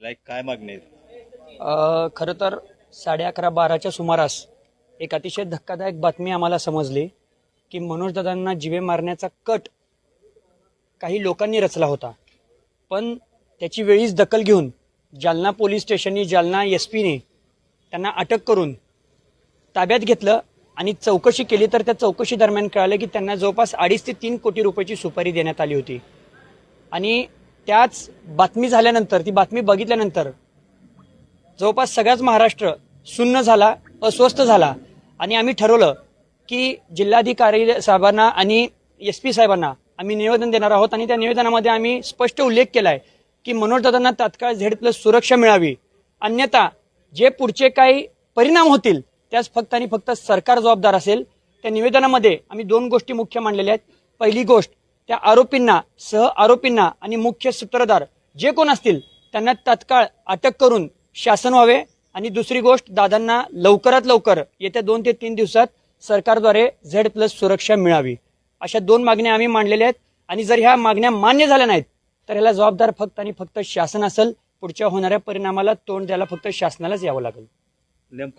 Like काय मागणी खरं तर साडे अकरा बाराच्या सुमारास एक अतिशय धक्कादायक बातमी आम्हाला समजली की मनोजदादांना जिवे मारण्याचा कट काही लोकांनी रचला होता. पण त्याची वेळीच दखल घेऊन जालना पोलीस स्टेशननी जालना एस पीने त्यांना अटक करून ताब्यात घेतलं आणि चौकशी केली तर त्या चौकशी दरम्यान कळालं की त्यांना जवळपास अडीच ते तीन कोटी रुपयाची सुपारी देण्यात आली होती. आणि त्याच बातमी झाल्यानंतर ती बातमी बघितल्यानंतर जवळपास सगळ्याच महाराष्ट्र सुन्न झाला अस्वस्थ झाला. आणि आम्ही ठरवलं की जिल्हाधिकारी साहेबांना आणि एस पी साहेबांना आम्ही निवेदन देणार आहोत आणि त्या निवेदनामध्ये आम्ही स्पष्ट उल्लेख केला आहे की मनोजदादांना तात्काळ झेड प्लस सुरक्षा मिळावी. अन्यथा जे पुढचे काही परिणाम होतील त्यास फक्त आणि फक्त सरकार जबाबदार असेल. त्या निवेदनामध्ये आम्ही दोन गोष्टी मुख्य मांडलेल्या आहेत. पहिली गोष्ट त्या आरोपींना सह आरोपींना आणि मुख्य सूत्रधार जे कोण असतील त्यांना तात्काळ अटक करून शासन व्हावे आणि दुसरी गोष्ट दादांना लवकरात लवकर येत्या दोन ते तीन दिवसात सरकारद्वारे झेड प्लस सुरक्षा मिळावी. अशा दोन मागण्या आम्ही मांडलेल्या आहेत आणि जर ह्या मागण्या मान्य झाल्या नाहीत तर ह्याला जबाबदार फक्त आणि फक्त शासन असेल. पुढच्या होणाऱ्या परिणामाला तोंड द्यायला फक्त शासनालाच यावं लागेल. नेमकं